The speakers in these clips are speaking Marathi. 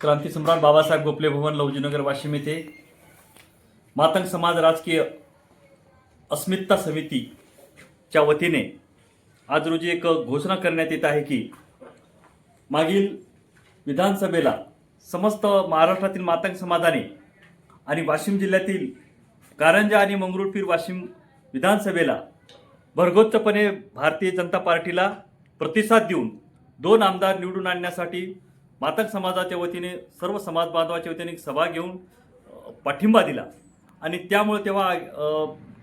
क्रांतीसम्राट बाबासाहेब गोखले भवन लवजीनगर वाशिम येथे. मातंग समाज राजकीय अस्मिता समितीच्या वतीने आज रोजी एक घोषणा करण्यात येत आहे की मागील विधानसभेला समस्त महाराष्ट्रातील मातंग समाजाने आणि वाशिम जिल्ह्यातील कारंजा आणि मंगरुळपीर वाशिम विधानसभेला भरगोच्चपणे भारतीय जनता पार्टीला प्रतिसाद देऊन दोन आमदार निवडून आणण्यासाठी मातक समाजाच्या वतीने सर्व समाज बांधवाच्या वतीने सभा घेऊन पाठिंबा दिला. आणि त्यामुळे तेव्हा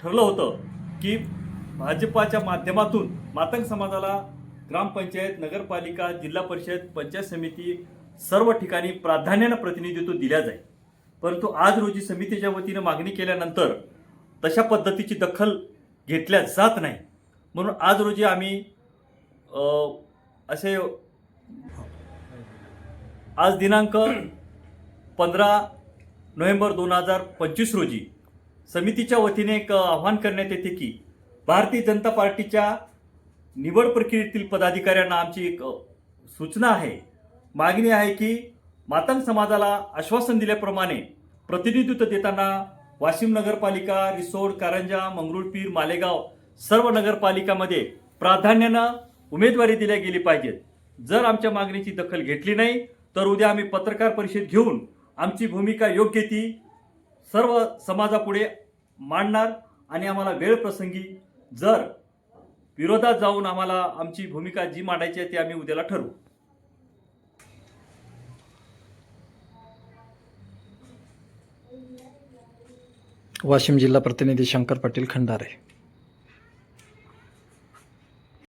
ठरलं होतं की भाजपाच्या माध्यमातून मातंग समाजाला ग्रामपंचायत नगरपालिका जिल्हा परिषद पंचायत समिती सर्व ठिकाणी प्राधान्यानं प्रतिनिधित्व दिल्या जाईल. परंतु आज रोजी समितीच्या वतीनं मागणी केल्यानंतर तशा पद्धतीची दखल घेतल्या जात नाही. म्हणून आज रोजी आम्ही असे आज दिनांक पंधरा नोव्हेंबर दोन हजार पंचवीस रोजी समितीच्या वतीने एक आवाहन करण्यात येते की भारतीय जनता पार्टीच्या निवड प्रक्रियेतील पदाधिकाऱ्यांना आमची एक सूचना आहे. मागणी आहे की मातंग समाजाला आश्वासन दिल्याप्रमाणे प्रतिनिधित्व देताना वाशिम नगरपालिका रिसोड कारंजा मंगरुळपीर मालेगाव सर्व नगरपालिकामध्ये प्राधान्यानं उमेदवारी दिल्या गेली पाहिजेत. जर आमच्या मागणीची दखल घेतली नाही तर उद्या आम्ही पत्रकार परिषद घेऊन आमची भूमिका योग्य ती सर्व समाजापुढे मांडणार आणि आम्हाला वेळ प्रसंगी जर विरोधात जाऊन आम्हाला आमची भूमिका जी मांडायची आहे ती आम्ही उद्याला ठरवू. वाशिम जिल्हा प्रतिनिधी शंकर पाटील खंडारे.